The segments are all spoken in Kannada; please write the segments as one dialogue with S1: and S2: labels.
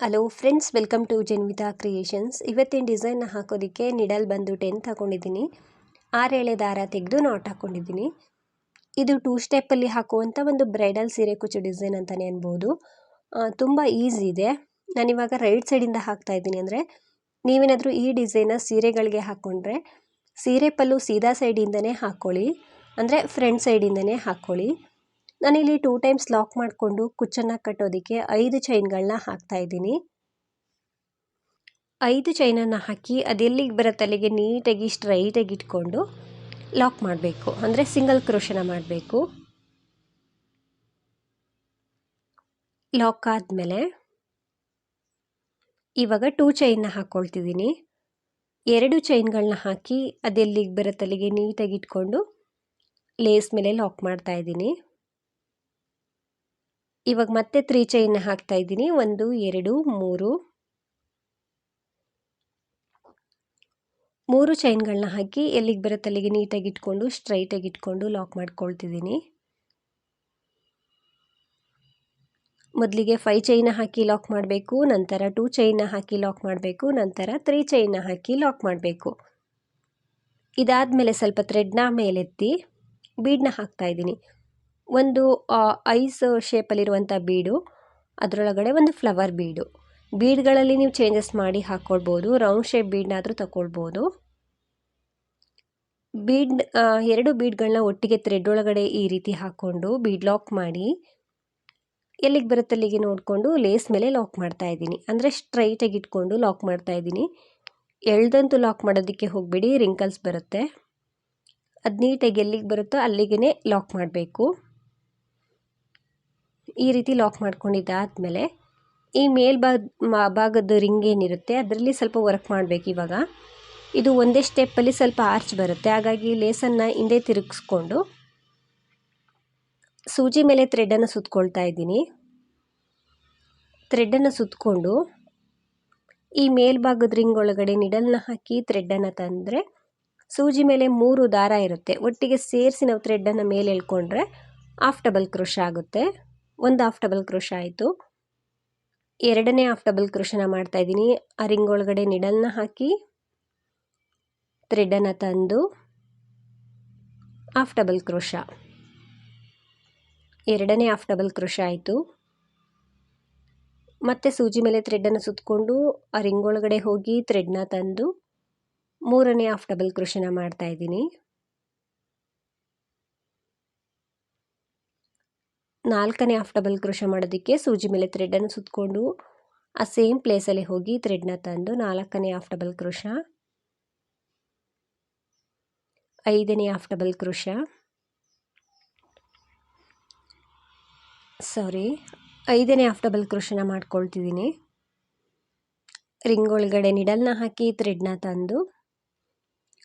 S1: Hello friends, welcome to Janvitha creations. ಇವತ್ತಿನ ಡಿಸೈನ್ನ ಹಾಕೋದಕ್ಕೆ ನಿಡಲ್ ಬಂದು ಟೆನ್ ಹಾಕೊಂಡಿದ್ದೀನಿ ಎಳೆ ದಾರ ತೆಗೆದು ನಾಟ್ ಹಾಕ್ಕೊಂಡಿದ್ದೀನಿ ಇದು ಟೂ ಸ್ಟೆಪ್ಪಲ್ಲಿ ಹಾಕುವಂಥ ಒಂದು ಬ್ರೈಡಲ್ ಸೀರೆ ಕುಚ್ಚು ಡಿಸೈನ್ ಅಂತಲೇ ಅನ್ಬೋದು. ತುಂಬ ಈಸಿ ಇದೆ. ನಾನಿವಾಗ ರೈಟ್ ಸೈಡಿಂದ ಹಾಕ್ತಾ ಇದ್ದೀನಿ ಅಂದರೆ, ನೀವೇನಾದರೂ ಈ ಡಿಸೈನ ಸೀರೆಗಳಿಗೆ ಹಾಕ್ಕೊಂಡ್ರೆ ಸೀರೆ ಪಲ್ಲು ಸೀದಾ ಸೈಡಿಂದನೇ ಹಾಕ್ಕೊಳ್ಳಿ ಅಂದರೆ ಫ್ರಂಟ್ ಸೈಡಿಂದನೇ ಹಾಕ್ಕೊಳ್ಳಿ ನಾನಿಲ್ಲಿ ಟೂ ಟೈಮ್ಸ್ ಲಾಕ್ ಮಾಡಿಕೊಂಡು ಕುಚ್ಚನ್ನು ಕಟ್ಟೋದಕ್ಕೆ ಐದು ಚೈನ್ಗಳನ್ನ ಹಾಕ್ತಾ ಇದ್ದೀನಿ. ಐದು ಚೈನನ್ನು ಹಾಕಿ ಅದೆಲ್ಲಿಗೆ ಬರುತ್ತೆ ಅಲ್ಲಿಗೆ ನೀಟಾಗಿ ಸ್ಟ್ರೈಟಾಗಿ ಇಟ್ಕೊಂಡು ಲಾಕ್ ಮಾಡಬೇಕು. ಅಂದರೆ ಸಿಂಗಲ್ ಕ್ರೋಶನ ಮಾಡಬೇಕು. ಲಾಕ್ ಆದಮೇಲೆ ಇವಾಗ ಟೂ ಚೈನ್ನ ಹಾಕ್ಕೊಳ್ತಿದ್ದೀನಿ ಎರಡು ಚೈನ್ಗಳನ್ನ ಹಾಕಿ ಅದೆಲ್ಲಿಗೆ ಬರುತ್ತೆ ಅಲ್ಲಿಗೆ ನೀಟಾಗಿ ಇಟ್ಕೊಂಡು ಲೇಸ್ ಮೇಲೆ ಲಾಕ್ ಮಾಡ್ತಾ ಇದ್ದೀನಿ. ಇವಾಗ ಮತ್ತೆ ತ್ರೀ ಚೈನ್ ಹಾಕ್ತಾ ಇದ್ದೀನಿ. ಒಂದು, ಎರಡು, ಮೂರು. ಮೂರು ಚೈನ್ಗಳನ್ನ ಹಾಕಿ ಎಲ್ಲಿಗೆ ಬರುತ್ತೆ ಅಲ್ಲಿಗೆ ನೀಟಾಗಿ ಇಟ್ಕೊಂಡು, ಸ್ಟ್ರೈಟಾಗಿ ಇಟ್ಕೊಂಡು ಲಾಕ್ ಮಾಡ್ಕೊಳ್ತಿದ್ದೀನಿ. ಮೊದಲಿಗೆ ಫೈ ಚೈನ ಹಾಕಿ ಲಾಕ್ ಮಾಡಬೇಕು, ನಂತರ ಟೂ ಚೈನ ಹಾಕಿ ಲಾಕ್ ಮಾಡಬೇಕು, ನಂತರ ತ್ರೀ ಚೈನ ಹಾಕಿ ಲಾಕ್ ಮಾಡಬೇಕು. ಇದಾದಮೇಲೆ ಸ್ವಲ್ಪ ಥ್ರೆಡ್ನ ಮೇಲೆತ್ತಿ ಬೀಡನ್ನ ಹಾಕ್ತಾ ಇದ್ದೀನಿ. ಒಂದು ಐಸ್ ಶೇಪಲ್ಲಿರುವಂಥ ಬೀಡು, ಅದರೊಳಗಡೆ ಒಂದು ಫ್ಲವರ್ ಬೀಡು. ಬೀಡ್ಗಳಲ್ಲಿ ನೀವು ಚೇಂಜಸ್ ಮಾಡಿ ಹಾಕ್ಕೊಳ್ಬೋದು ರೌಂಡ್ ಶೇಪ್ ಬೀಡ್ನಾದರೂ ತಗೊಳ್ಬೋದು ಬೀಡ್ ಎರಡು ಬೀಡ್ಗಳನ್ನ ಒಟ್ಟಿಗೆ ಥ್ರೆಡ್ ಒಳಗಡೆ ಈ ರೀತಿ ಹಾಕ್ಕೊಂಡು ಬೀಡ್ ಲಾಕ್ ಮಾಡಿ, ಎಲ್ಲಿಗೆ ಬರುತ್ತೆ ಅಲ್ಲಿಗೆ ನೋಡಿಕೊಂಡು ಲೇಸ್ ಮೇಲೆ ಲಾಕ್ ಮಾಡ್ತಾ ಇದ್ದೀನಿ. ಅಂದರೆ ಸ್ಟ್ರೈಟಾಗಿ ಇಟ್ಕೊಂಡು ಲಾಕ್ ಮಾಡ್ತಾ ಇದ್ದೀನಿ. ಎಳ್ದಂತೂ ಲಾಕ್ ಮಾಡೋದಕ್ಕೆ ಹೋಗಬೇಡಿ ರಿಂಕಲ್ಸ್ ಬರುತ್ತೆ. ಅದು ನೀಟಾಗಿ ಎಲ್ಲಿಗೆ ಬರುತ್ತೋ ಅಲ್ಲಿಗೆ ಲಾಕ್ ಮಾಡಬೇಕು. ಈ ರೀತಿ ಲಾಕ್ ಮಾಡ್ಕೊಂಡಿದ್ದಾದಮೇಲೆ ಈ ಮೇಲ್ಭಾಗ ಭಾಗದ ರಿಂಗ್ ಏನಿರುತ್ತೆ, ಅದರಲ್ಲಿ ಸ್ವಲ್ಪ ವರ್ಕ್ ಮಾಡಬೇಕು ಇವಾಗ. ಇದು ಒಂದೇ ಸ್ಟೆಪ್ಪಲ್ಲಿ ಸ್ವಲ್ಪ ಆರ್ಚ್ ಬರುತ್ತೆ. ಹಾಗಾಗಿ ಲೇಸನ್ನು ಹಿಂದೆ ತಿರುಗಿಸ್ಕೊಂಡು, ಸೂಜಿ ಮೇಲೆ ಥ್ರೆಡನ್ನು ಸುತ್ಕೊಳ್ತಾ ಇದ್ದೀನಿ. ಥ್ರೆಡನ್ನು ಸುತ್ತಕೊಂಡು ಈ ಮೇಲ್ಭಾಗದ ರಿಂಗ್ ಒಳಗಡೆ ನಿಡಲ್ನ ಹಾಕಿ ಥ್ರೆಡ್ಡನ್ನು ತಂದರೆ, ಸೂಜಿ ಮೇಲೆ ಮೂರು ದಾರ ಇರುತ್ತೆ. ಒಟ್ಟಿಗೆ ಸೇರಿಸಿ ನಾವು ಥ್ರೆಡ್ಡನ್ನು ಮೇಲೆ ಎಳ್ಕೊಂಡ್ರೆ ಆಫ್ ಡಬಲ್ ಕ್ರೋಶ ಆಗುತ್ತೆ. ಒಂದು ಹಾಫ್ ಡಬಲ್ ಕ್ರೋಶ ಆಯಿತು. ಎರಡನೇ ಹಾಫ್ ಡಬಲ್ ಕ್ರೋಶನ ಮಾಡ್ತಾಯಿದ್ದೀನಿ ಆ ರಿಂಗ್ ಒಳಗಡೆ ನಿಡಲ್ನ ಹಾಕಿ ಥ್ರೆಡನ್ನು ತಂದು ಹಾಫ್ ಡಬಲ್ ಕ್ರೋಶ ಎರಡನೇ ಹಾಫ್ ಡಬಲ್ ಕ್ರೋಶ ಆಯಿತು. ಮತ್ತೆ ಸೂಜಿ ಮೇಲೆ ಥ್ರೆಡನ್ನು ಸುತ್ತಕೊಂಡು ಆ ರಿಂಗ್ ಒಳಗಡೆ ಹೋಗಿ ಥ್ರೆಡ್ನ ತಂದು, ಮೂರನೇ ಹಾಫ್ ಡಬಲ್ ಕ್ರೋಶನ ಮಾಡ್ತಾಯಿದ್ದೀನಿ ನಾಲ್ಕನೇ ಆಫ್ ಡಬಲ್ ಕ್ರೋಶ ಮಾಡೋದಕ್ಕೆ ಸೂಜಿ ಮೇಲೆ ಥ್ರೆಡನ್ನು ಸುತ್ತಕೊಂಡು ಆ ಸೇಮ್ ಪ್ಲೇಸಲ್ಲಿ ಹೋಗಿ ಥ್ರೆಡ್ನ ತಂದು ನಾಲ್ಕನೇ ಆಫ್ ಡಬಲ್ ಕ್ರೋಶ ಐದನೇ ಆಫ್ ಡಬಲ್ ಕ್ರೋಶ ಸಾರಿ ಐದನೇ ಆಫ್ ಡಬಲ್ ಕ್ರೋಶನ ಮಾಡ್ಕೊಳ್ತಿದ್ದೀನಿ. ರಿಂಗ್ ಒಳಗಡೆ ನಿಡಲ್ನ ಹಾಕಿ ಥ್ರೆಡ್ನ ತಂದು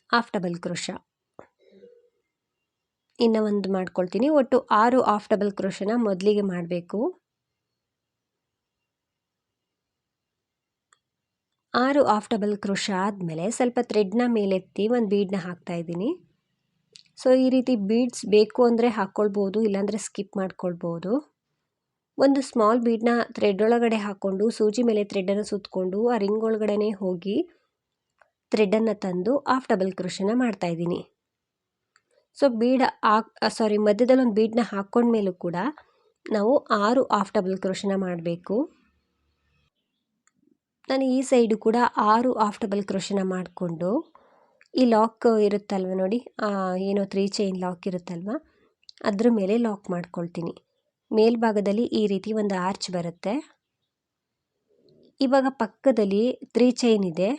S1: ಆಫ್ ಡಬಲ್ ಕ್ರೋಶ ಇನ್ನು ಒಂದು ಮಾಡ್ಕೊಳ್ತೀನಿ. ಒಟ್ಟು ಆರು ಆಫ್ ಡಬಲ್ ಕ್ರೋಶನ ಮೊದಲಿಗೆ ಮಾಡಬೇಕು. ಆರು ಆಫ್ ಡಬಲ್ ಕ್ರೋಶ ಆದಮೇಲೆ ಸ್ವಲ್ಪ ಥ್ರೆಡ್ನ ಮೇಲೆತ್ತಿ ಒಂದು ಬೀಡನ್ನ ಹಾಕ್ತಾ ಇದ್ದೀನಿ. ಸೊ ಈ ರೀತಿ ಬೀಡ್ಸ್ ಬೇಕು ಅಂದರೆ ಹಾಕ್ಕೊಳ್ಬೋದು ಇಲ್ಲಾಂದರೆ ಸ್ಕಿಪ್ ಮಾಡ್ಕೊಳ್ಬೋದು. ಒಂದು ಸ್ಮಾಲ್ ಬೀಡನ್ನ ಥ್ರೆಡ್ ಒಳಗಡೆ ಹಾಕ್ಕೊಂಡು ಸೂಜಿ ಮೇಲೆ ಥ್ರೆಡನ್ನು ಸುತ್ತಕೊಂಡು ಆ ರಿಂಗ್ ಒಳಗಡೆ ಹೋಗಿ ಥ್ರೆಡನ್ನು ತಂದು ಆಫ್ ಡಬಲ್ ಕ್ರೋಶನ ಮಾಡ್ತಾಯಿದ್ದೀನಿ ಸೊ ಬೀಡ್ ಹಾಕ್ ಸಾರಿ ಮಧ್ಯದಲ್ಲಿ ಒಂದು ಬೀಡನ್ನ ಹಾಕ್ಕೊಂಡ್ಮೇಲೂ ಕೂಡ ನಾವು ಆರು ಆಫ್ ಡಬಲ್ ಕ್ರೋಶನ ಮಾಡಬೇಕು. ನಾನು ಈ ಸೈಡು ಕೂಡ ಆರು ಆಫ್ ಡಬಲ್ ಕ್ರೋಶನ ಮಾಡಿಕೊಂಡು, ಈ ಲಾಕ್ ಇರುತ್ತಲ್ವ ನೋಡಿ ಏನೋ ತ್ರೀ ಚೈನ್ ಲಾಕ್ ಇರುತ್ತಲ್ವ, ಅದ್ರ ಮೇಲೆ ಲಾಕ್ ಮಾಡ್ಕೊಳ್ತೀನಿ. ಮೇಲ್ಭಾಗದಲ್ಲಿ ಈ ರೀತಿ ಒಂದು ಆರ್ಚ್ ಬರುತ್ತೆ. ಇವಾಗ ಪಕ್ಕದಲ್ಲಿ ತ್ರೀ ಚೈನ್ ಇದೆ.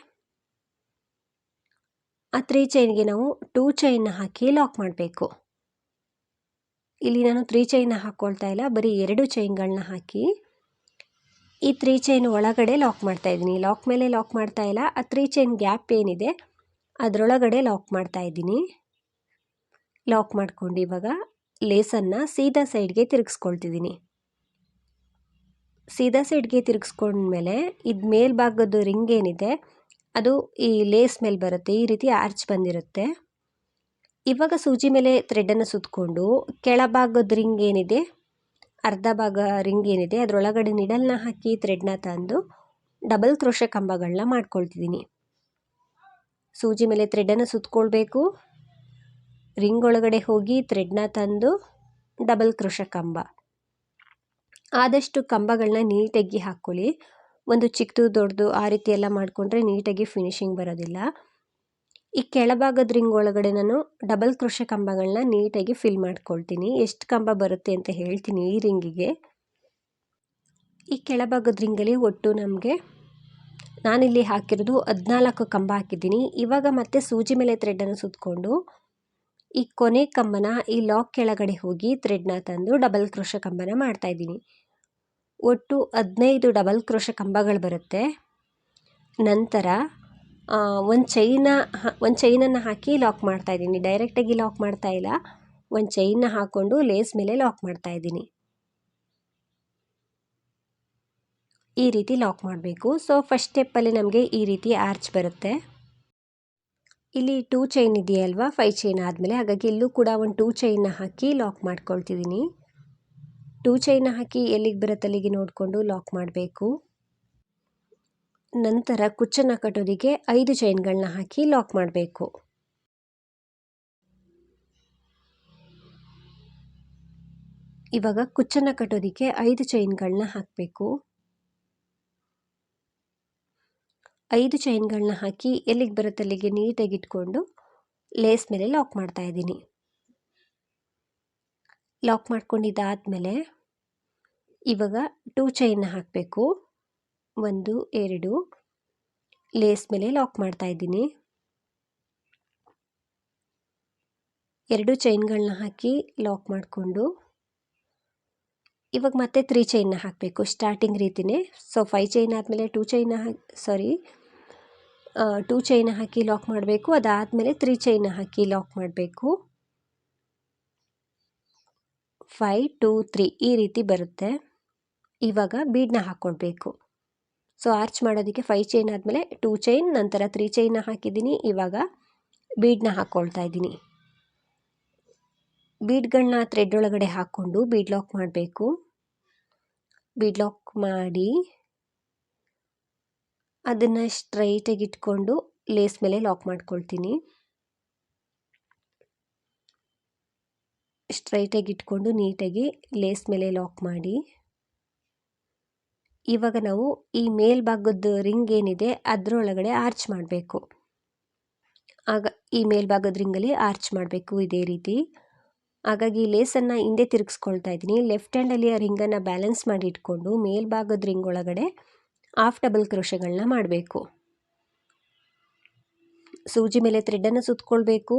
S1: ಆ ತ್ರೀ ಚೈನ್ಗೆ ನಾವು ಟೂ ಚೈನ್ನ ಹಾಕಿ ಲಾಕ್ ಮಾಡಬೇಕು. ಇಲ್ಲಿ ನಾನು ತ್ರೀ ಚೈನ್ನ ಹಾಕ್ಕೊಳ್ತಾ ಇಲ್ಲ, ಬರೀ ಎರಡು ಚೈನ್ಗಳನ್ನ ಹಾಕಿ ಈ ತ್ರೀ ಚೈನ್ ಒಳಗಡೆ ಲಾಕ್ ಮಾಡ್ತಾ ಇದ್ದೀನಿ. ಲಾಕ್ ಮೇಲೆ ಲಾಕ್ ಮಾಡ್ತಾ ಇಲ್ಲ, ಆ ತ್ರೀ ಚೈನ್ ಗ್ಯಾಪ್ ಏನಿದೆ, ಅದರೊಳಗಡೆ ಲಾಕ್ ಮಾಡ್ತಾ ಇದ್ದೀನಿ. ಲಾಕ್ ಮಾಡ್ಕೊಂಡು ಇವಾಗ ಲೇಸನ್ನು ಸೀದಾ ಸೈಡ್ಗೆ ತಿರುಗಿಸ್ಕೊಳ್ತಿದ್ದೀನಿ. ಸೀದಾ ಸೈಡ್ಗೆ ತಿರುಗಿಸ್ಕೊಂಡ್ಮೇಲೆ ಇದು ಮೇಲ್ಭಾಗದ ರಿಂಗ್ ಏನಿದೆ ಅದು ಈ ಲೇಸ್ ಮೇಲೆ ಬರುತ್ತೆ, ಈ ರೀತಿ ಆರ್ಚ್ ಬಂದಿರುತ್ತೆ. ಇವಾಗ ಸೂಜಿ ಮೇಲೆ ಥ್ರೆಡನ್ನು ಸುತ್ತಕೊಂಡು ಕೆಳಭಾಗದ ರಿಂಗ್ ಏನಿದೆ, ಅರ್ಧ ಭಾಗ ರಿಂಗ್ ಏನಿದೆ, ಅದರೊಳಗಡೆ ನಿಡಲ್ನ ಹಾಕಿ ಥ್ರೆಡ್ನ ತಂದು ಡಬಲ್ ಕ್ರೋಶ ಕಂಬಗಳನ್ನ ಮಾಡ್ಕೊಳ್ತಿದ್ದೀನಿ. ಸೂಜಿ ಮೇಲೆ ಥ್ರೆಡನ್ನು ಸುತ್ತಕೊಳ್ಬೇಕು ರಿಂಗ್ ಒಳಗಡೆ ಹೋಗಿ ಥ್ರೆಡ್ನ ತಂದು ಡಬಲ್ ಕ್ರೋಶ ಕಂಬ. ಆದಷ್ಟು ಕಂಬಗಳನ್ನ ನೀಟಾಗಿ ಹಾಕ್ಕೊಳ್ಳಿ. ಒಂದು ಚಿಕ್ಕದು ದೊಡ್ಡದು ಆ ರೀತಿ ಎಲ್ಲ ಮಾಡಿಕೊಂಡ್ರೆ ನೀಟಾಗಿ ಫಿನಿಶಿಂಗ್ ಬರೋದಿಲ್ಲ. ಈ ಕೆಳಭಾಗದ ರಿಂಗ್ ಒಳಗಡೆ ನಾನು ಡಬಲ್ ಕ್ರೋಶ ಕಂಬಗಳನ್ನ ನೀಟಾಗಿ ಫಿಲ್ ಮಾಡ್ಕೊಳ್ತೀನಿ. ಎಷ್ಟು ಕಂಬ ಬರುತ್ತೆ ಅಂತ ಹೇಳ್ತೀನಿ ಈ ರಿಂಗಿಗೆ ಈ ಕೆಳಭಾಗದ ರಿಂಗಲ್ಲಿ ಒಟ್ಟು ನಮಗೆ ನಾನಿಲ್ಲಿ ಹಾಕಿರೋದು ಹದಿನಾಲ್ಕು ಕಂಬ ಹಾಕಿದ್ದೀನಿ. ಇವಾಗ ಮತ್ತೆ ಸೂಜಿ ಮೇಲೆ ಥ್ರೆಡನ್ನು ಸುತ್ತಕೊಂಡು ಈ ಕೊನೆ ಕಂಬನ ಈ ಲಾಕ್ ಕೆಳಗಡೆ ಹೋಗಿ ಥ್ರೆಡ್ನ ತಂದು ಡಬಲ್ ಕ್ರೋಶ ಕಂಬನ ಮಾಡ್ತಾಯಿದ್ದೀನಿ ಒಟ್ಟು ಹದಿನೈದು ಡಬಲ್ ಕ್ರೋಶ ಕಂಬಗಳು ಬರುತ್ತೆ. ನಂತರ ಒಂದು ಚೈನ ಒಂದು ಚೈನನ್ನು ಹಾಕಿ ಲಾಕ್ ಮಾಡ್ತಾ ಇದ್ದೀನಿ. ಡೈರೆಕ್ಟಾಗಿ ಲಾಕ್ ಮಾಡ್ತಾ ಇಲ್ಲ. ಒಂದು ಚೈನ್ನ ಹಾಕ್ಕೊಂಡು ಲೇಸ್ ಮೇಲೆ ಲಾಕ್ ಮಾಡ್ತಾ ಇದ್ದೀನಿ. ಈ ರೀತಿ ಲಾಕ್ ಮಾಡಬೇಕು. ಸೊ ಫಸ್ಟ್ ಸ್ಟೆಪ್ಪಲ್ಲಿ ನಮಗೆ ಈ ರೀತಿ ಆರ್ಚ್ ಬರುತ್ತೆ. ಇಲ್ಲಿ ಟೂ ಚೈನ್ ಇದೆಯಲ್ವಾ? ಫೈ ಚೈನ್ ಆದಮೇಲೆ. ಹಾಗಾಗಿ ಇಲ್ಲೂ ಕೂಡ ಒಂದು ಟೂ ಚೈನ್ನ ಹಾಕಿ ಲಾಕ್ ಮಾಡ್ಕೊಳ್ತಿದ್ದೀನಿ. ಟೂ ಚೈನ್ ಹಾಕಿ ಎಲ್ಲಿಗೆ ಬರುತ್ತೆ ಅಲ್ಲಿಗೆ ನೋಡಿಕೊಂಡು ಲಾಕ್ ಮಾಡಬೇಕು. ನಂತರ ಕುಚ್ಚನ್ನು ಕಟ್ಟೋದಕ್ಕೆ ಐದು ಚೈನ್ಗಳನ್ನ ಹಾಕಿ ಲಾಕ್ ಮಾಡಬೇಕು. ಇವಾಗ ಕುಚ್ಚನ್ನು ಕಟ್ಟೋದಕ್ಕೆ ಐದು ಚೈನ್ಗಳನ್ನ ಹಾಕಬೇಕು. ಐದು ಚೈನ್ಗಳನ್ನ ಹಾಕಿ ಎಲ್ಲಿಗೆ ಬರುತ್ತೆ ಅಲ್ಲಿಗೆ ನೀಟಾಗಿ ಇಟ್ಕೊಂಡು ಲೇಸ್ ಮೇಲೆ ಲಾಕ್ ಮಾಡ್ತಾ ಇದ್ದೀನಿ. ಲಾಕ್ ಮಾಡ್ಕೊಂಡಿದ್ದಾದಮೇಲೆ ಇವಾಗ ಟೂ ಚೈನ್ನ ಹಾಕಬೇಕು. ಒಂದು, ಎರಡು. ಲೇಸ್ ಮೇಲೆ ಲಾಕ್ ಮಾಡ್ತಾ ಇದ್ದೀನಿ. ಎರಡು ಚೈನ್ಗಳನ್ನ ಹಾಕಿ ಲಾಕ್ ಮಾಡಿಕೊಂಡು ಇವಾಗ ಮತ್ತೆ ತ್ರೀ ಚೈನ್ನ ಹಾಕಬೇಕು ಸ್ಟಾರ್ಟಿಂಗ್ ರೀತಿನೇ. ಸೊ ಫೈವ್ ಚೈನ್ ಆದಮೇಲೆ ಟೂ ಚೈನ ಹಾಕಿ ಸಾರಿ ಟೂ ಚೈನ್ ಹಾಕಿ ಲಾಕ್ ಮಾಡಬೇಕು. ಅದಾದಮೇಲೆ ತ್ರೀ ಚೈನ್ ಹಾಕಿ ಲಾಕ್ ಮಾಡಬೇಕು. ಫೈ ಟೂ ತ್ರೀ ಈ ರೀತಿ ಬರುತ್ತೆ. ಇವಾಗ ಬೀಡನ್ನ ಹಾಕ್ಕೊಳ್ಬೇಕು ಸೊ ಆರ್ಚ್ ಮಾಡೋದಕ್ಕೆ ಫೈ ಚೈನ್ ಆದಮೇಲೆ ಟೂ ಚೈನ್ ನಂತರ ತ್ರೀ ಚೈನ್ನ ಹಾಕಿದ್ದೀನಿ. ಇವಾಗ ಬೀಡನ್ನ ಹಾಕ್ಕೊಳ್ತಾ ಇದ್ದೀನಿ. ಬೀಡ್ಗಳನ್ನ ಥ್ರೆಡ್ ಒಳಗಡೆ ಹಾಕ್ಕೊಂಡು ಬೀಡ್ ಲಾಕ್ ಮಾಡಬೇಕು. ಬೀಡ್ ಲಾಕ್ ಮಾಡಿ ಅದನ್ನು ಸ್ಟ್ರೈಟಾಗಿ ಇಟ್ಕೊಂಡು ಲೇಸ್ ಮೇಲೆ ಲಾಕ್ ಮಾಡ್ಕೊಳ್ತೀನಿ. ಸ್ಟ್ರೈಟಾಗಿ ಇಟ್ಕೊಂಡು ನೀಟಾಗಿ ಲೇಸ್ ಮೇಲೆ ಲಾಕ್ ಮಾಡಿ. ಇವಾಗ ನಾವು ಈ ಮೇಲ್ಭಾಗದ ರಿಂಗ್ ಏನಿದೆ ಅದರೊಳಗಡೆ ಆರ್ಚ್ ಮಾಡಬೇಕು. ಆಗ ಈ ಮೇಲ್ಭಾಗದ ರಿಂಗಲ್ಲಿ ಆರ್ಚ್ ಮಾಡಬೇಕು ಇದೇ ರೀತಿ. ಹಾಗಾಗಿ ಲೇಸನ್ನು ಹಿಂದೆ ತಿರುಗಿಸ್ಕೊಳ್ತಾ ಇದ್ದೀನಿ. ಲೆಫ್ಟ್ ಹ್ಯಾಂಡಲ್ಲಿ ಆ ರಿಂಗನ್ನು ಬ್ಯಾಲೆನ್ಸ್ ಮಾಡಿ ಇಟ್ಕೊಂಡು ಮೇಲ್ಭಾಗದ ರಿಂಗ್ ಒಳಗಡೆ ಆಫ್ ಡಬಲ್ ಕ್ರೋಶಗಳನ್ನ ಮಾಡಬೇಕು. ಸೂಜಿ ಮೇಲೆ ಥ್ರೆಡನ್ನು ಸುತ್ತಕೊಳ್ಬೇಕು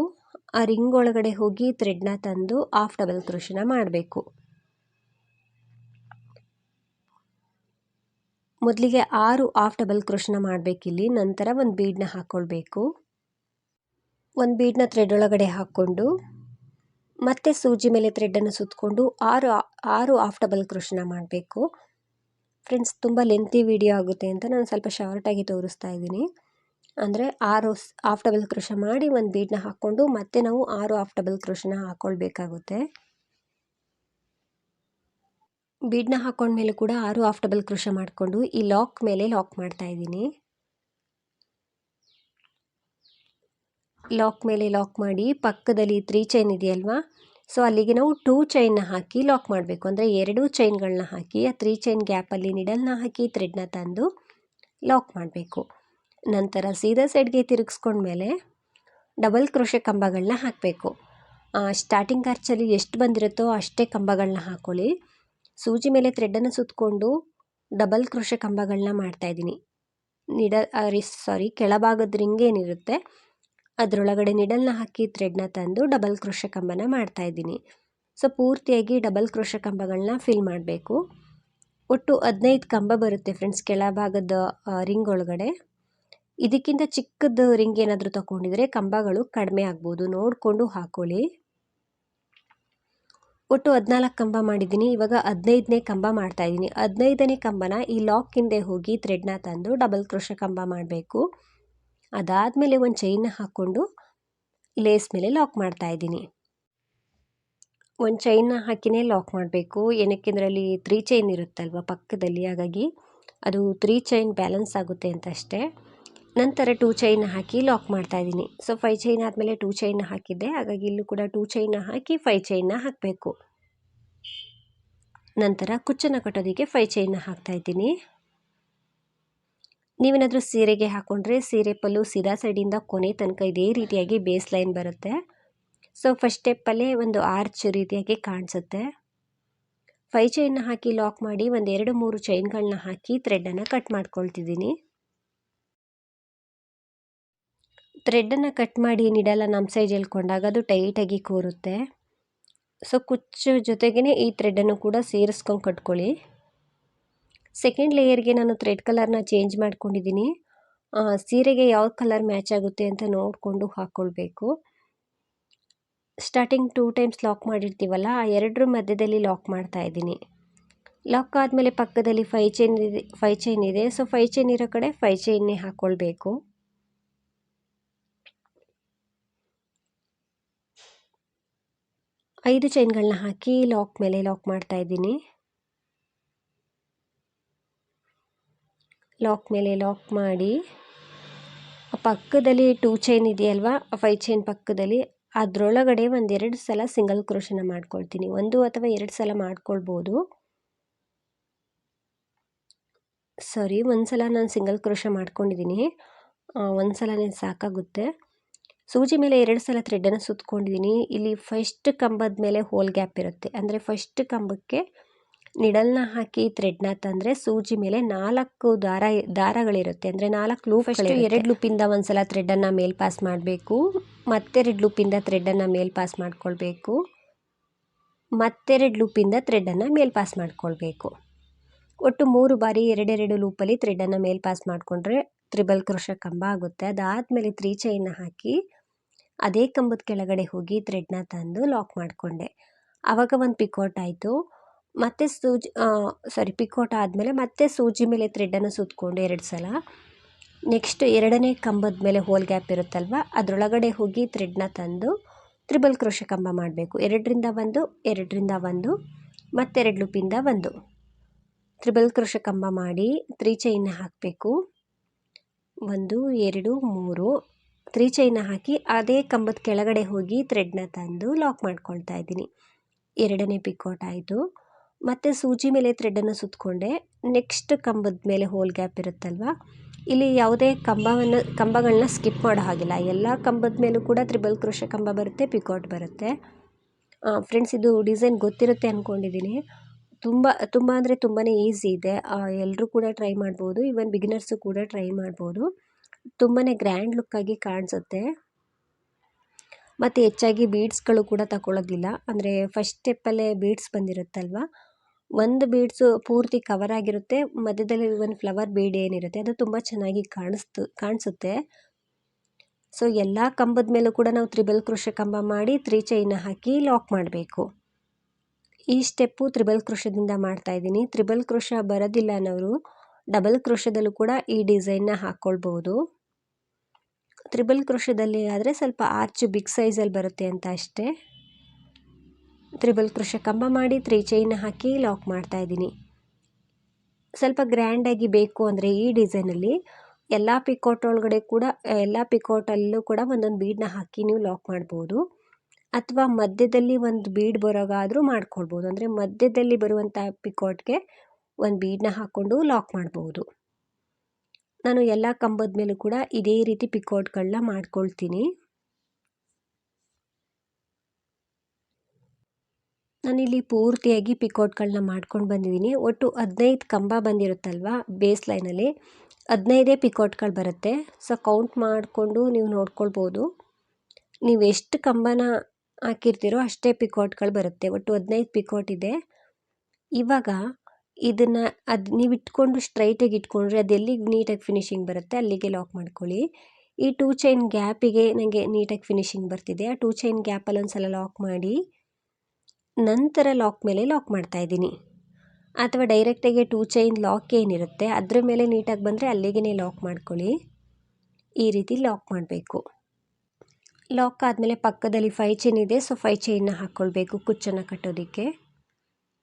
S1: ಆ ರಿಂಗ್ ಒಳಗಡೆ ಹೋಗಿ ಥ್ರೆಡ್ನ ತಂದು ಆಫ್ ಡಬಲ್ ಕ್ರೋಶನ ಮಾಡಬೇಕು. ಮೊದಲಿಗೆ ಆರು ಆಫ್ ಡಬಲ್ ಕ್ರೋಶನ ಮಾಡಬೇಕಿಲ್ಲಿ, ನಂತರ ಒಂದು ಬೀಡನ್ನ ಹಾಕ್ಕೊಳ್ಬೇಕು ಒಂದು ಬೀಡ್ನ ಥ್ರೆಡ್ ಒಳಗಡೆ ಹಾಕ್ಕೊಂಡು, ಮತ್ತೆ ಸೂಜಿ ಮೇಲೆ ಥ್ರೆಡ್ಡನ್ನು ಸುತ್ತಕೊಂಡು ಆರು ಆರು ಆಫ್ ಡಬಲ್ ಕ್ರೋಶನ ಮಾಡಬೇಕು. ಫ್ರೆಂಡ್ಸ್ ತುಂಬ ಲೆಂತಿ ವಿಡಿಯೋ ಆಗುತ್ತೆ ಅಂತ ನಾನು ಸ್ವಲ್ಪ ಶಾರ್ಟಾಗಿ ತೋರಿಸ್ತಾ ಇದ್ದೀನಿ. ಅಂದರೆ ಆರು ಆಫ್ ಡಬಲ್ ಕ್ರೋಶ ಮಾಡಿ ಒಂದು ಬೀಡನ್ನ ಹಾಕ್ಕೊಂಡು ಮತ್ತೆ ನಾವು ಆರು ಆಫ್ ಡಬಲ್ ಕ್ರೋಶನ ಹಾಕ್ಕೊಳ್ಬೇಕಾಗುತ್ತೆ ಬೀಡನ್ನ ಹಾಕ್ಕೊಂಡ್ಮೇಲೆ ಕೂಡ ಆರು ಆಫ್ ಡಬಲ್ ಕ್ರೋಶ ಮಾಡಿಕೊಂಡು ಈ ಲಾಕ್ ಮೇಲೆ ಲಾಕ್ ಮಾಡ್ತಾ ಇದ್ದೀನಿ. ಲಾಕ್ ಮೇಲೆ ಲಾಕ್ ಮಾಡಿ ಪಕ್ಕದಲ್ಲಿ ತ್ರೀ ಚೈನ್ ಇದೆಯಲ್ವಾ? ಸೊ ಅಲ್ಲಿಗೆ ನಾವು ಟೂ ಚೈನ್ನ ಹಾಕಿ ಲಾಕ್ ಮಾಡಬೇಕು. ಅಂದರೆ ಎರಡು ಚೈನ್ಗಳನ್ನ ಹಾಕಿ ಆ ತ್ರೀ ಚೈನ್ ಗ್ಯಾಪಲ್ಲಿ ನಿಡಲ್ನ ಹಾಕಿ ಥ್ರೆಡ್ನ ತಂದು ಲಾಕ್ ಮಾಡಬೇಕು. ನಂತರ ಸೀದಾ ಸೈಡ್ಗೆ ತಿರುಗಿಸ್ಕೊಂಡ್ಮೇಲೆ ಡಬಲ್ ಕ್ರೋಶೆ ಕಂಬಗಳನ್ನ ಹಾಕಬೇಕು. ಸ್ಟಾರ್ಟಿಂಗ್ ಖರ್ಚಲ್ಲಿ ಎಷ್ಟು ಬಂದಿರುತ್ತೋ ಅಷ್ಟೇ ಕಂಬಗಳನ್ನ ಹಾಕ್ಕೊಳ್ಳಿ ಸೂಜಿ ಮೇಲೆ ಥ್ರೆಡ್ಡನ್ನು ಸುತ್ತಕೊಂಡು ಡಬಲ್ ಕ್ರೋಶೆ ಕಂಬಗಳನ್ನ ಮಾಡ್ತಾಯಿದ್ದೀನಿ ನಿಡ ಸಾರಿ ಕೆಳಭಾಗದ ರಿಂಗ್ ಏನಿರುತ್ತೆ, ಅದರೊಳಗಡೆ ನಿಡಲ್ನ ಹಾಕಿ ಥ್ರೆಡ್ನ ತಂದು ಡಬಲ್ ಕ್ರೋಶ ಕಂಬನ ಮಾಡ್ತಾಯಿದ್ದೀನಿ ಸೊ ಪೂರ್ತಿಯಾಗಿ ಡಬಲ್ ಕ್ರೋಶ ಕಂಬಗಳನ್ನ ಫಿಲ್ ಮಾಡಬೇಕು. ಒಟ್ಟು ಹದಿನೈದು ಕಂಬ ಬರುತ್ತೆ ಫ್ರೆಂಡ್ಸ್ ಕೆಳಭಾಗದ ರಿಂಗ್ ಒಳಗಡೆ. ಇದಕ್ಕಿಂತ ಚಿಕ್ಕದ ರಿಂಗ್ ಏನಾದರೂ ತಗೊಂಡಿದ್ರೆ ಕಂಬಗಳು ಕಡಿಮೆ ಆಗ್ಬೋದು. ನೋಡಿಕೊಂಡು ಹಾಕೊಳ್ಳಿ. ಒಟ್ಟು ಹದಿನಾಲ್ಕು ಕಂಬ ಮಾಡಿದ್ದೀನಿ. ಇವಾಗ ಹದಿನೈದನೇ ಕಂಬ ಮಾಡ್ತಾಯಿದ್ದೀನಿ ಹದಿನೈದನೇ ಕಂಬನ ಈ ಲಾಕ್ ಹಿಂದೆ ಹೋಗಿ ಥ್ರೆಡ್ನ ತಂದು ಡಬಲ್ ಕ್ರೋಶ ಕಂಬ ಮಾಡಬೇಕು. ಅದಾದಮೇಲೆ ಒಂದು ಚೈನ್ನ ಹಾಕ್ಕೊಂಡು ಲೇಸ್ ಮೇಲೆ ಲಾಕ್ ಮಾಡ್ತಾ ಇದ್ದೀನಿ. ಒಂದು ಚೈನ್ನ ಹಾಕಿನೇ ಲಾಕ್ ಮಾಡಬೇಕು. ಏನಕ್ಕೆಂದ್ರೆ ಅಲ್ಲಿ ತ್ರೀ ಚೈನ್ ಇರುತ್ತಲ್ವ ಪಕ್ಕದಲ್ಲಿ. ಹಾಗಾಗಿ ಅದು ತ್ರೀ ಚೈನ್ ಬ್ಯಾಲೆನ್ಸ್ ಆಗುತ್ತೆ ಅಂತ ಅಷ್ಟೇ. ನಂತರ ಟೂ ಚೈನ್ ಹಾಕಿ ಲಾಕ್ ಮಾಡ್ತಾ ಇದ್ದೀನಿ. ಸೊ ಫೈ ಚೈನ್ ಆದಮೇಲೆ ಟೂ ಚೈನ್ ಹಾಕಿದ್ದೆ. ಹಾಗಾಗಿ ಇಲ್ಲೂ ಕೂಡ ಟೂ ಚೈನ್ ಹಾಕಿ ಫೈ ಚೈನ್ನ ಹಾಕಬೇಕು. ನಂತರ ಕುಚ್ಚನ್ನು ಕಟ್ಟೋದಕ್ಕೆ ಫೈ ಚೈನ್ನ ಹಾಕ್ತಾ ಇದ್ದೀನಿ. ನೀವೇನಾದರೂ ಸೀರೆಗೆ ಹಾಕ್ಕೊಂಡ್ರೆ ಸೀರೆ ಪಲ್ಲು ಸೀದಾ ಸೈಡಿಂದ ಕೊನೆ ತನಕ ಇದೇ ರೀತಿಯಾಗಿ ಬೇಸ್ ಲೈನ್ ಬರುತ್ತೆ. ಸೊ ಫಸ್ಟ್ ಸ್ಟೆಪ್ಪಲ್ಲೇ ಒಂದು ಆರ್ಚ್ ರೀತಿಯಾಗಿ ಕಾಣಿಸುತ್ತೆ. ಫೈ ಚೈನ್ನ ಹಾಕಿ ಲಾಕ್ ಮಾಡಿ ಒಂದು ಎರಡು ಮೂರು ಚೈನ್ಗಳನ್ನ ಹಾಕಿ ಥ್ರೆಡ್ಡನ್ನು ಕಟ್ ಮಾಡ್ಕೊಳ್ತಿದ್ದೀನಿ. ಥ್ರೆಡ್ಡನ್ನು ಕಟ್ ಮಾಡಿ ನಿಡಲ್ಲ ನಮ್ಮ ಸೈಜ್ ಹೇಳ್ಕೊಂಡಾಗ ಅದು ಟೈಟಾಗಿ ಕೂರುತ್ತೆ. ಸೊ, ಕುಚ್ಚು ಜೊತೆಗೇ ಈ ಥ್ರೆಡ್ಡನ್ನು ಕೂಡ ಸೇರಿಸ್ಕೊಂಡು ಕಟ್ಕೊಳ್ಳಿ. ಸೆಕೆಂಡ್ ಲೇಯರ್ಗೆ ನಾನು ಥ್ರೆಡ್ ಕಲರ್ನ ಚೇಂಜ್ ಮಾಡ್ಕೊಂಡಿದ್ದೀನಿ. ಸೀರೆಗೆ ಯಾವ ಕಲರ್ ಮ್ಯಾಚ್ ಆಗುತ್ತೆ ಅಂತ ನೋಡಿಕೊಂಡು ಹಾಕ್ಕೊಳ್ಬೇಕು. ಸ್ಟಾರ್ಟಿಂಗ್ ಟೂ ಟೈಮ್ಸ್ ಲಾಕ್ ಮಾಡಿರ್ತೀವಲ್ಲ, ಆ ಎರಡರ ಮಧ್ಯದಲ್ಲಿ ಲಾಕ್ ಮಾಡ್ತಾ ಇದ್ದೀನಿ. ಲಾಕ್ ಆದಮೇಲೆ ಪಕ್ಕದಲ್ಲಿ ಫೈ ಚೈನ್ ಇದೆ, ಫೈ ಚೈನ್ ಇದೆ. ಸೊ, ಫೈ ಚೈನ್ ಇರೋ ಕಡೆ ಫೈ ಚೈನ್ನೇ ಹಾಕ್ಕೊಳ್ಬೇಕು. ಐದು ಚೈನ್ಗಳನ್ನ ಹಾಕಿ ಲಾಕ್ ಮೇಲೆ ಲಾಕ್ ಮಾಡ್ತಾ ಇದ್ದೀನಿ. ಲಾಕ್ ಮೇಲೆ ಲಾಕ್ ಮಾಡಿ ಪಕ್ಕದಲ್ಲಿ ಟೂ ಚೈನ್ ಇದೆಯಲ್ವಾ ಫೈವ್ ಚೈನ್ ಪಕ್ಕದಲ್ಲಿ ಅದರೊಳಗಡೆ ಒಂದೆರಡು ಸಲ ಸಿಂಗಲ್ ಕ್ರೋಶನ ಮಾಡ್ಕೊಳ್ತೀನಿ. ಒಂದು ಅಥವಾ ಎರಡು ಸಲ ಮಾಡ್ಕೊಳ್ಬೋದು. ಸಾರಿ ಒಂದು ಸಲ ನಾನು ಸಿಂಗಲ್ ಕ್ರೋಶ ಮಾಡ್ಕೊಂಡಿದ್ದೀನಿ. ಒಂದು ಸಲನೇ ಸಾಕಾಗುತ್ತೆ. ಸೂಜಿ ಮೇಲೆ ಎರಡು ಸಲ ಥ್ರೆಡ್ಡನ್ನು ಸುತ್ಕೊಂಡಿದ್ದೀನಿ. ಇಲ್ಲಿ ಫಸ್ಟ್ ಕಂಬದ ಮೇಲೆ ಹೋಲ್ ಗ್ಯಾಪ್ ಇರುತ್ತೆ. ಅಂದರೆ ಫಸ್ಟ್ ಕಂಬಕ್ಕೆ ನಿಡಲ್ನ ಹಾಕಿ ಥ್ರೆಡ್ನ ತಂದರೆ ಸೂಜಿ ಮೇಲೆ ನಾಲ್ಕು ದಾರ ದಾರಗಳಿರುತ್ತೆ. ಅಂದರೆ ನಾಲ್ಕು ಲೂಪ್ ಎರಡು ಲೂಪಿಂದ ಒಂದು ಸಲ ಥ್ರೆಡ್ಡನ್ನು ಮೇಲ್ ಪಾಸ್ ಮಾಡಬೇಕು. ಮತ್ತೆರಡು ಲೂಪಿಂದ ಥ್ರೆಡ್ಡನ್ನು ಮೇಲ್ ಪಾಸ್ ಮಾಡ್ಕೊಳ್ಬೇಕು. ಮತ್ತೆರಡು ಲೂಪಿಂದ ಥ್ರೆಡ್ಡನ್ನು ಮೇಲ್ ಪಾಸ್ ಮಾಡ್ಕೊಳ್ಬೇಕು. ಒಟ್ಟು ಮೂರು ಬಾರಿ ಎರಡೆರಡು ಲೂಪಲ್ಲಿ ಥ್ರೆಡ್ಡನ್ನು ಮೇಲ್ ಪಾಸ್ ಮಾಡಿಕೊಂಡ್ರೆ ತ್ರಿಬಲ್ ಕ್ರೋಶ ಕಂಬ ಆಗುತ್ತೆ. ಅದಾದಮೇಲೆ ತ್ರೀ ಚೈನ್ನ ಹಾಕಿ ಅದೇ ಕಂಬದ ಕೆಳಗಡೆ ಹೋಗಿ ಥ್ರೆಡ್ನ ತಂದು ಲಾಕ್ ಮಾಡಿಕೊಂಡೆ. ಆವಾಗ ಒಂದು ಪಿಕೋಟ್ ಆಯಿತು. ಮತ್ತೆ ಸೂಜಿ ಸಾರಿ ಪಿಕೋಟ್ ಆದಮೇಲೆ ಮತ್ತೆ ಸೂಜಿ ಮೇಲೆ ಥ್ರೆಡ್ಡನ್ನು ಸುತ್ತಕೊಂಡು ಎರಡು ಸಲ. ನೆಕ್ಸ್ಟ್ ಎರಡನೇ ಕಂಬದ ಮೇಲೆ ಹೋಲ್ ಗ್ಯಾಪ್ ಇರುತ್ತಲ್ವ, ಅದರೊಳಗಡೆ ಹೋಗಿ ಥ್ರೆಡ್ನ ತಂದು ತ್ರಿಬಲ್ ಕ್ರೋಶ ಕಂಬ ಮಾಡಬೇಕು. ಎರಡರಿಂದ ಒಂದು ಎರಡರಿಂದ ಒಂದು, ಮತ್ತೆರಡು ಲೂಪಿಂದ ಒಂದು. ತ್ರಿಬಲ್ ಕ್ರೋಶ ಕಂಬ ಮಾಡಿ ತ್ರೀ ಚೈನ್ ಹಾಕಬೇಕು. ಒಂದು, ಎರಡು, ಮೂರು. ತ್ರೀ ಚೈನ ಹಾಕಿ ಅದೇ ಕಂಬದ ಕೆಳಗಡೆ ಹೋಗಿ ಥ್ರೆಡ್ನ ತಂದು ಲಾಕ್ ಮಾಡ್ಕೊಳ್ತಾ ಇದ್ದೀನಿ. ಎರಡನೇ ಪಿಕೋಟ್ ಆಯಿತು. ಮತ್ತು ಸೂಜಿ ಮೇಲೆ ಥ್ರೆಡನ್ನು ಸುತ್ತಕೊಂಡೆ ನೆಕ್ಸ್ಟ್ ಕಂಬದ ಮೇಲೆ ಹೋಲ್ ಗ್ಯಾಪ್ ಇರುತ್ತಲ್ವ? ಇಲ್ಲಿ ಯಾವುದೇ ಕಂಬವನ್ನು, ಕಂಬಗಳನ್ನ ಸ್ಕಿಪ್ ಮಾಡೋ ಹಾಗಿಲ್ಲ. ಎಲ್ಲ ಕಂಬದ ಮೇಲೂ ಕೂಡ ತ್ರಿಬಲ್ ಕ್ರೋಶ ಕಂಬ ಬರುತ್ತೆ ಪಿಕೋಟ್ ಬರುತ್ತೆ. ಫ್ರೆಂಡ್ಸ್, ಇದು ಡಿಸೈನ್ ಗೊತ್ತಿರುತ್ತೆ ಅಂದ್ಕೊಂಡಿದ್ದೀನಿ ತುಂಬ ತುಂಬ ಅಂದರೆ ತುಂಬಾ ಈಸಿ ಇದೆ. ಎಲ್ಲರೂ ಕೂಡ ಟ್ರೈ ಮಾಡ್ಬೋದು. ಈವನ್ ಬಿಗಿನರ್ಸು ಕೂಡ ಟ್ರೈ ಮಾಡ್ಬೋದು. ತುಂಬಾ ಗ್ರ್ಯಾಂಡ್ ಲುಕ್ಕಾಗಿ ಕಾಣಿಸುತ್ತೆ. ಮತ್ತು ಹೆಚ್ಚಾಗಿ ಬೀಡ್ಸ್ಗಳು ಕೂಡ ತಗೊಳ್ಳೋದಿಲ್ಲ ಅಂದರೆ ಫಸ್ಟ್ ಸ್ಟೆಪ್ಪಲ್ಲೇ ಬೀಡ್ಸ್ ಬಂದಿರುತ್ತಲ್ವ? ಒಂದು ಬೀಡ್ಸು ಪೂರ್ತಿ ಕವರ್ ಆಗಿರುತ್ತೆ. ಮಧ್ಯದಲ್ಲಿ ಒಂದು ಫ್ಲವರ್ ಬೀಡ್ ಏನಿರುತ್ತೆ. ಅದು ತುಂಬ ಚೆನ್ನಾಗಿ ಕಾಣಿಸ್ತು, ಕಾಣಿಸುತ್ತೆ. ಸೊ ಎಲ್ಲ ಕಂಬದ ಮೇಲೂ ಕೂಡ ನಾವು ತ್ರಿಬಲ್ ಕೃಷಿ ಕಂಬ ಮಾಡಿ ತ್ರೀ ಚೈನ ಹಾಕಿ ಲಾಕ್ ಮಾಡಬೇಕು. ಈ ಸ್ಟೆಪ್ಪು ತ್ರಿಬಲ್ ಕ್ರೋಶದಿಂದ ಮಾಡ್ತಾ ಇದ್ದೀನಿ. ತ್ರಿಬಲ್ ಕ್ರೋಶ ಬರೋದಿಲ್ಲ ಅನ್ನೋರು ಡಬಲ್ ಕ್ರೋಶದಲ್ಲೂ ಕೂಡ ಈ ಡಿಸೈನ್ನ ಹಾಕ್ಕೊಳ್ಬೋದು ತ್ರಿಬಲ್ ಕ್ರೋಶದಲ್ಲಿ ಆದರೆ ಸ್ವಲ್ಪ ಆರ್ಚ್ ಬಿಗ್ ಸೈಜಲ್ಲಿ ಬರುತ್ತೆ ಅಂತ ಅಷ್ಟೇ. ತ್ರಿಬಲ್ ಕೃಷ ಕಂಬ ಮಾಡಿ ತ್ರೀ ಚೈನ್ ಹಾಕಿ ಲಾಕ್ ಮಾಡ್ತಾ ಇದ್ದೀನಿ. ಸ್ವಲ್ಪ ಗ್ರ್ಯಾಂಡಾಗಿ ಬೇಕು ಅಂದರೆ ಈ ಡಿಸೈನಲ್ಲಿ ಎಲ್ಲ ಪಿಕೋಟ್ ಒಳಗಡೆ ಕೂಡ, ಎಲ್ಲ ಪಿಕೋಟಲ್ಲೂ ಕೂಡ ಒಂದೊಂದು ಬೀಡನ್ನ ಹಾಕಿ ನೀವು ಲಾಕ್ ಮಾಡ್ಬೋದು. ಅಥವಾ ಮಧ್ಯದಲ್ಲಿ ಒಂದು ಬೀಡ್ ಬರೋಗಾದರೂ ಮಾಡ್ಕೊಳ್ಬೋದು. ಅಂದರೆ ಮಧ್ಯದಲ್ಲಿ ಬರುವಂಥ ಪಿಕೋಟ್ಗೆ ಒಂದು ಬೀಡನ್ನ ಹಾಕ್ಕೊಂಡು ಲಾಕ್ ಮಾಡ್ಬೋದು. ನಾನು ಎಲ್ಲ ಕಂಬದ ಮೇಲೂ ಕೂಡ ಇದೇ ರೀತಿ ಪಿಕೋಟ್ಗಳನ್ನ ಮಾಡ್ಕೊಳ್ತೀನಿ. ನಾನಿಲ್ಲಿ ಪೂರ್ತಿಯಾಗಿ ಪಿಕೋಟ್ಗಳನ್ನ ಮಾಡ್ಕೊಂಡು ಬಂದಿದ್ದೀನಿ. ಒಟ್ಟು ಹದಿನೈದು ಕಂಬ ಬಂದಿರುತ್ತಲ್ವ ಬೇಸ್ ಲೈನಲ್ಲಿ? ಹದಿನೈದೇ ಪಿಕೋಟ್ಗಳು ಬರುತ್ತೆ. ಸೊ, ಕೌಂಟ್ ಮಾಡಿಕೊಂಡು ನೀವು ನೋಡ್ಕೊಳ್ಬೋದು. ನೀವು ಎಷ್ಟು ಕಂಬನ ಹಾಕಿರ್ತೀರೋ ಅಷ್ಟೇ ಪಿಕೋಟ್ಗಳು ಬರುತ್ತೆ. ಒಟ್ಟು ಹದಿನೈದು ಪಿಕೋಟ್ ಇದೆ. ಇವಾಗ ಇದನ್ನು ಅದು ನೀವು ಇಟ್ಕೊಂಡು ಸ್ಟ್ರೈಟಾಗಿ ಇಟ್ಕೊಂಡ್ರೆ ಅದು ಎಲ್ಲಿಗೆ ನೀಟಾಗಿ ಫಿನಿಶಿಂಗ್ ಬರುತ್ತೆ ಅಲ್ಲಿಗೆ ಲಾಕ್ ಮಾಡ್ಕೊಳ್ಳಿ. ಈ ಟೂ ಚೈನ್ ಗ್ಯಾಪಿಗೆ ನನಗೆ ನೀಟಾಗಿ ಫಿನಿಶಿಂಗ್ ಬರ್ತಿದೆ. ಆ ಟೂ ಚೈನ್ ಗ್ಯಾಪಲ್ಲಿ ಒಂದು ಸಲ ಲಾಕ್ ಮಾಡಿ, ನಂತರ ಲಾಕ್ ಮೇಲೆ ಲಾಕ್ ಮಾಡ್ತಾ ಇದ್ದೀನಿ. ಅಥವಾ ಡೈರೆಕ್ಟಾಗಿ ಟೂ ಚೈನ್ ಲಾಕ್ ಏನಿರುತ್ತೆ, ಅದರ ಮೇಲೆ ನೀಟಾಗಿ ಬಂದರೆ ಅಲ್ಲಿಗೆ ಲಾಕ್ ಮಾಡ್ಕೊಳ್ಳಿ. ಈ ರೀತಿ ಲಾಕ್ ಮಾಡಬೇಕು. ಲಾಕ್ ಆದಮೇಲೆ ಪಕ್ಕದಲ್ಲಿ ಫೈ ಚೈನ್ ಇದೆ. ಸೊ ಫೈ ಚೈನ್ನ ಹಾಕ್ಕೊಳ್ಬೇಕು ಕುಚ್ಚನ್ನು ಕಟ್ಟೋದಕ್ಕೆ.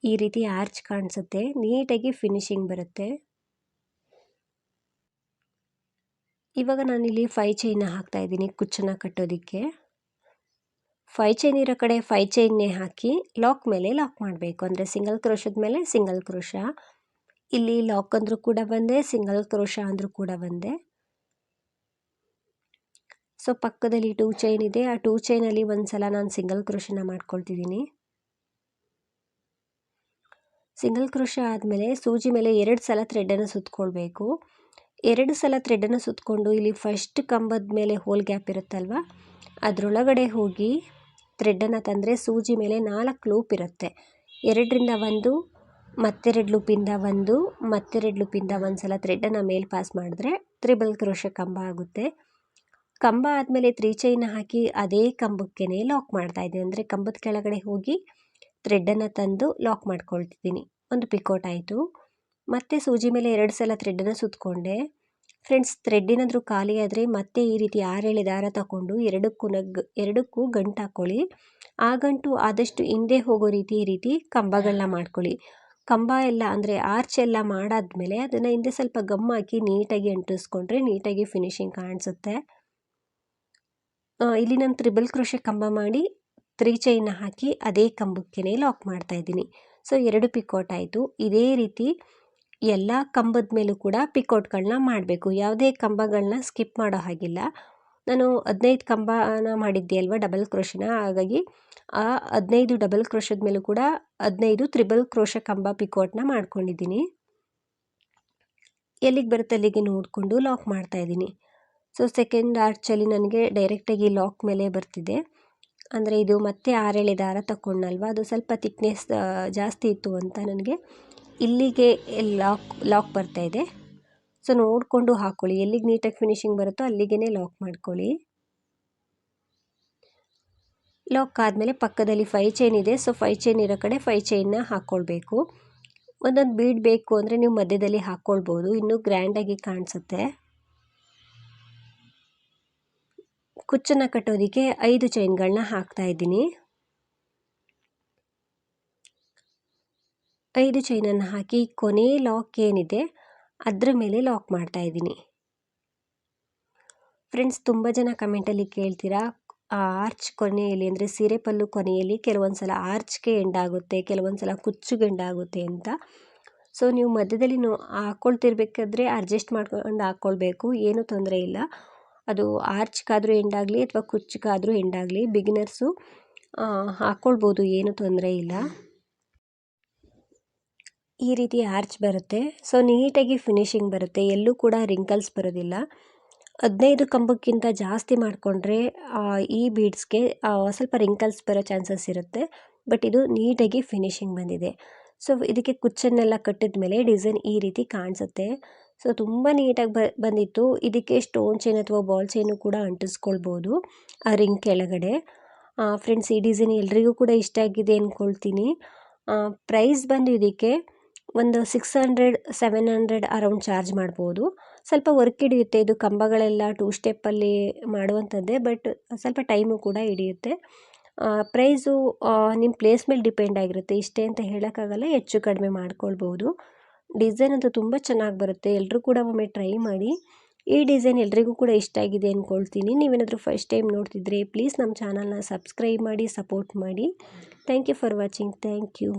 S1: ಈ ರೀತಿ ಆರ್ಚ್ ಕಾಣಿಸುತ್ತೆ. ನೀಟಾಗಿ ಫಿನಿಶಿಂಗ್ ಬರುತ್ತೆ. ಇವಾಗ ನಾನಿಲ್ಲಿ ಫೈ ಚೈನ್ನ ಹಾಕ್ತಾ ಇದ್ದೀನಿ ಕುಚ್ಚನ್ನು ಕಟ್ಟೋದಕ್ಕೆ. ಫೈ ಚೈನ್ ಇರೋ ಕಡೆ ಫೈ ಚೈನ್ನೇ ಹಾಕಿ ಲಾಕ್ ಮೇಲೆ ಲಾಕ್ ಮಾಡಬೇಕು. ಅಂದರೆ ಸಿಂಗಲ್ ಕ್ರೋಶದ ಮೇಲೆ ಸಿಂಗಲ್ ಕ್ರೋಶ ಇಲ್ಲಿ ಲಾಕ್ ಅಂದರೂ ಕೂಡ ಬಂದೆ ಸಿಂಗಲ್ ಕ್ರೋಶ ಅಂದರೂ ಕೂಡ ಬಂದೆ. ಸೊ, ಪಕ್ಕದಲ್ಲಿ ಟೂ ಚೈನ್ ಇದೆ. ಆ ಟೂ ಚೈನಲ್ಲಿ ಒಂದು ಸಲ ನಾನು ಸಿಂಗಲ್ ಕ್ರೋಶನ ಮಾಡ್ಕೊಳ್ತಿದ್ದೀನಿ ಸಿಂಗಲ್ ಕ್ರೋಶ ಆದಮೇಲೆ ಸೂಜಿ ಮೇಲೆ ಎರಡು ಸಲ ಥ್ರೆಡನ್ನು ಸುತ್ತಕೊಳ್ಬೇಕು ಎರಡು ಸಲ ಥ್ರೆಡನ್ನು ಸುತ್ತಕೊಂಡು ಇಲ್ಲಿ ಫಸ್ಟ್ ಕಂಬದ ಮೇಲೆ ಹೋಲ್ ಗ್ಯಾಪ್ ಇರುತ್ತಲ್ವ? ಅದರೊಳಗಡೆ ಹೋಗಿ ಥ್ರೆಡನ್ನು ತಂದರೆ ಸೂಜಿ ಮೇಲೆ ನಾಲ್ಕು ಲೂಪ್ ಇರುತ್ತೆ. ಎರಡರಿಂದ ಒಂದು, ಮತ್ತೆರಡು ಲೂಪಿಂದ ಒಂದು, ಮತ್ತೆರಡು ಲೂಪಿಂದ ಒಂದು ಸಲ ಥ್ರೆಡನ್ನು ಮೇಲೆ ಪಾಸ್ ಮಾಡಿದ್ರೆ ತ್ರಿಬಲ್ ಕ್ರೋಶ ಕಂಬ ಆಗುತ್ತೆ. ಕಂಬ ಆದಮೇಲೆ ತ್ರೀ ಚೈನ್ ಹಾಕಿ ಅದೇ ಕಂಬಕ್ಕೇ ಲಾಕ್ ಮಾಡ್ತಾ ಇದ್ದೀನಿ ಅಂದರೆ ಕಂಬದ ಕೆಳಗಡೆ ಹೋಗಿ ಥ್ರೆಡ್ಡನ್ನು ತಂದು ಲಾಕ್ ಮಾಡ್ಕೊಳ್ತಿದ್ದೀನಿ. ಒಂದು ಪಿಕೋಟ್ ಆಯಿತು. ಮತ್ತೆ ಸೂಜಿ ಮೇಲೆ ಎರಡು ಸಲ ಥ್ರೆಡ್ಡನ್ನು ಸುತ್ತಕೊಂಡೆ ಫ್ರೆಂಡ್ಸ್ ಥ್ರೆಡ್ ಏನಾದರೂ ಖಾಲಿ ಆದರೆ ಮತ್ತೆ ಈ ರೀತಿ ಆರೇಳೆ ದಾರ ತಗೊಂಡು ಎರಡಕ್ಕೂ ನಗ್, ಎರಡಕ್ಕೂ ಗಂಟು ಹಾಕ್ಕೊಳ್ಳಿ ಆ ಗಂಟು ಆದಷ್ಟು ಹಿಂದೆ ಹೋಗೋ ರೀತಿ, ಈ ರೀತಿ ಕಂಬಗಳನ್ನ ಮಾಡ್ಕೊಳ್ಳಿ. ಕಂಬ ಎಲ್ಲ ಅಂದರೆ ಆರ್ಚ್ ಎಲ್ಲ ಮಾಡಾದ್ಮೇಲೆ ಅದನ್ನು ಹಿಂದೆ ಸ್ವಲ್ಪ ಗಮ್ ಹಾಕಿ ನೀಟಾಗಿ ಅಂಟಿಸ್ಕೊಂಡ್ರೆ ನೀಟಾಗಿ ಫಿನಿಶಿಂಗ್ ಕಾಣಿಸುತ್ತೆ. ಇಲ್ಲಿ ನಾನು ತ್ರಿಬಲ್ ಕ್ರೋಶೆ ಕಂಬ ಮಾಡಿ ತ್ರೀ ಚೈನ್ ಹಾಕಿ ಅದೇ ಕಂಬಕ್ಕೆ ಲಾಕ್ ಮಾಡ್ತಾ ಇದ್ದೀನಿ. ಸೊ ಎರಡು ಪಿಕೋಟ್ ಆಯಿತು. ಇದೇ ರೀತಿ ಎಲ್ಲ ಕಂಬದ ಮೇಲೂ ಕೂಡ ಪಿಕೋಟ್ಗಳನ್ನ ಮಾಡಬೇಕು. ಯಾವುದೇ ಕಂಬಗಳನ್ನ ಸ್ಕಿಪ್ ಮಾಡೋ ಹಾಗಿಲ್ಲ. ನಾನು ಹದಿನೈದು ಕಂಬನ ಮಾಡಿದ್ದೆ ಅಲ್ವಾ ಡಬಲ್ ಕ್ರೋಶನ ಹಾಗಾಗಿ ಆ ಹದಿನೈದು ಡಬಲ್ ಕ್ರೋಶದ ಮೇಲೂ ಕೂಡ ಹದಿನೈದು ತ್ರಿಬಲ್ ಕ್ರೋಶ ಕಂಬ ಪಿಕೋಟ್ನ ಮಾಡ್ಕೊಂಡಿದ್ದೀನಿ. ಎಲ್ಲಿಗೆ ಬರುತ್ತೆ ಅಲ್ಲಿಗೆ ನೋಡಿಕೊಂಡು ಲಾಕ್ ಮಾಡ್ತಾ ಇದ್ದೀನಿ. ಸೊ ಸೆಕೆಂಡ್ ಆರ್ಚಲ್ಲಿ ನನಗೆ ಡೈರೆಕ್ಟಾಗಿ ಲಾಕ್ ಮೇಲೆ ಬರ್ತಿದೆ. ಅಂದರೆ ಇದು ಮತ್ತೆ ಆರೇಳೆ ದಾರ ತಗೊಂಡಲ್ವ ಅದು ಸ್ವಲ್ಪ ತಿಕ್ನೆಸ್ ಜಾಸ್ತಿ ಇತ್ತು ಅಂತ ನನಗೆ ಇಲ್ಲಿಗೆ ಲಾಕ್ ಲಾಕ್ ಬರ್ತಾ ಇದೆ. ಸೊ ನೋಡಿಕೊಂಡು ಹಾಕ್ಕೊಳ್ಳಿ ಎಲ್ಲಿಗೆ ನೀಟಾಗಿ ಫಿನಿಶಿಂಗ್ ಬರುತ್ತೋ ಅಲ್ಲಿಗೇ ಲಾಕ್ ಮಾಡ್ಕೊಳ್ಳಿ. ಲಾಕ್ ಆದಮೇಲೆ ಪಕ್ಕದಲ್ಲಿ ಫೈ ಚೈನ್ ಇದೆ. ಸೊ ಫೈ ಚೈನ್ ಇರೋ ಕಡೆ ಫೈ ಚೈನ್ನ ಹಾಕ್ಕೊಳ್ಬೇಕು ಒಂದೊಂದು ಬೀಡ್ ಬೇಕು ಅಂದರೆ ನೀವು ಮಧ್ಯದಲ್ಲಿ ಹಾಕ್ಕೊಳ್ಬೋದು ಇನ್ನೂ ಗ್ರ್ಯಾಂಡಾಗಿ ಕಾಣಿಸುತ್ತೆ. ಕುಚ್ಚನ್ನು ಕಟ್ಟೋದಕ್ಕೆ ಐದು ಚೈನ್ಗಳನ್ನ ಹಾಕ್ತಾ ಇದ್ದೀನಿ. ಐದು ಚೈನನ್ನು ಹಾಕಿ ಕೊನೆ ಲಾಕ್ ಏನಿದೆ ಅದರ ಮೇಲೆ ಲಾಕ್ ಮಾಡ್ತಾ ಇದ್ದೀನಿ. ಫ್ರೆಂಡ್ಸ್, ತುಂಬ ಜನ ಕಮೆಂಟಲ್ಲಿ ಕೇಳ್ತೀರಾ ಆರ್ಚ್ ಕೊನೆಯಲ್ಲಿ ಅಂದರೆ ಸೀರೆ ಪಲ್ಲು ಕೊನೆಯಲ್ಲಿ ಕೆಲವೊಂದು ಸಲ ಆರ್ಚ್ಗೆ ಎಂಡಾಗುತ್ತೆ ಕೆಲವೊಂದು ಸಲ ಕುಚ್ಚುಗೆ ಎಂಡಾಗುತ್ತೆ ಅಂತ. ಸೊ, ನೀವು ಮಧ್ಯದಲ್ಲಿ ನೋ ಹಾಕ್ಕೊಳ್ತಿರ್ಬೇಕಾದ್ರೆ ಅಡ್ಜಸ್ಟ್ ಮಾಡ್ಕೊಂಡು ಹಾಕ್ಕೊಳ್ಬೇಕು ಏನೂ ತೊಂದರೆ ಇಲ್ಲ. ಅದು ಆರ್ಚ್ಗಾದರೂ ಎಂಡಾಗಲಿ ಅಥವಾ ಕುಚ್ಚಿಗಾದರೂ ಎಂಡಾಗಲಿ ಬಿಗಿನರ್ಸು ಹಾಕ್ಕೊಳ್ಬೋದು ಏನೂ ತೊಂದರೆ ಇಲ್ಲ. ಈ ರೀತಿ ಆರ್ಚ್ ಬರುತ್ತೆ. ಸೊ ನೀಟಾಗಿ ಫಿನಿಶಿಂಗ್ ಬರುತ್ತೆ. ಎಲ್ಲೂ ಕೂಡ ರಿಂಕಲ್ಸ್ ಬರೋದಿಲ್ಲ. ಹದಿನೈದು ಕಂಬಕ್ಕಿಂತ ಜಾಸ್ತಿ ಮಾಡಿಕೊಂಡ್ರೆ ಈ ಬೀಡ್ಸ್ಗೆ ಸ್ವಲ್ಪ ರಿಂಕಲ್ಸ್ ಬರೋ ಚಾನ್ಸಸ್ ಇರುತ್ತೆ. ಬಟ್ ಇದು ನೀಟಾಗಿ ಫಿನಿಶಿಂಗ್ ಬಂದಿದೆ. ಸೊ ಇದಕ್ಕೆ ಕುಚ್ಚನ್ನೆಲ್ಲ ಕಟ್ಟಿದ ಮೇಲೆ ಡಿಸೈನ್ ಈ ರೀತಿ ಕಾಣಿಸುತ್ತೆ. ಸೊ, ತುಂಬ ನೀಟಾಗಿ ಬಂದಿತ್ತು. ಇದಕ್ಕೆ ಸ್ಟೋನ್ ಚೈನ್ ಅಥವಾ ಬಾಲ್ ಚೈನು ಕೂಡ ಅಂಟಿಸ್ಕೊಳ್ಬೋದು, ಆ ರಿಂಗ್ ಕೆಳಗಡೆ. ಫ್ರೆಂಡ್ಸ್, ಈ ಡಿಸೈನ್ ಎಲ್ರಿಗೂ ಕೂಡ ಇಷ್ಟ ಆಗಿದೆ ಅಂದ್ಕೊಳ್ತೀನಿ ಪ್ರೈಸ್ ಬಂದು ಇದಕ್ಕೆ ಒಂದು six hundred, seven hundred around charge ಮಾಡ್ಬೋದು. ಸ್ವಲ್ಪ ವರ್ಕ್ ಹಿಡಿಯುತ್ತೆ, ಇದು ಕಂಬಗಳೆಲ್ಲ ಟೂ ಸ್ಟೆಪ್ಪಲ್ಲಿ ಮಾಡುವಂಥದ್ದೇ, ಬಟ್ ಸ್ವಲ್ಪ ಟೈಮು ಕೂಡ ಹಿಡಿಯುತ್ತೆ. ಪ್ರೈಸು ನಿಮ್ಮ ಪ್ಲೇಸ್ ಮೇಲೆ ಡಿಪೆಂಡ್ ಆಗಿರುತ್ತೆ. ಇಷ್ಟೇ ಅಂತ ಹೇಳೋಕ್ಕಾಗಲ್ಲ, ಹೆಚ್ಚು ಕಡಿಮೆ ಮಾಡ್ಕೊಳ್ಬೋದು. ಡಿಸೈನ್ ಅಂತೂ ತುಂಬ ಚೆನ್ನಾಗಿ ಬರುತ್ತೆ. ಎಲ್ಲರೂ ಕೂಡ ಒಮ್ಮೆ ಟ್ರೈ ಮಾಡಿ. ಈ ಡಿಸೈನ್ ಎಲ್ರಿಗೂ ಕೂಡ ಇಷ್ಟ ಆಗಿದೆ ಅಂದ್ಕೊಳ್ತೀನಿ ನೀವೇನಾದರೂ ಫಸ್ಟ್ ಟೈಮ್ ನೋಡ್ತಿದ್ರೆ ಪ್ಲೀಸ್ ನಮ್ಮ ಚಾನಲ್ನ ಸಬ್ಸ್ಕ್ರೈಬ್ ಮಾಡಿ, ಸಪೋರ್ಟ್ ಮಾಡಿ. Thank you for watching. Thank you.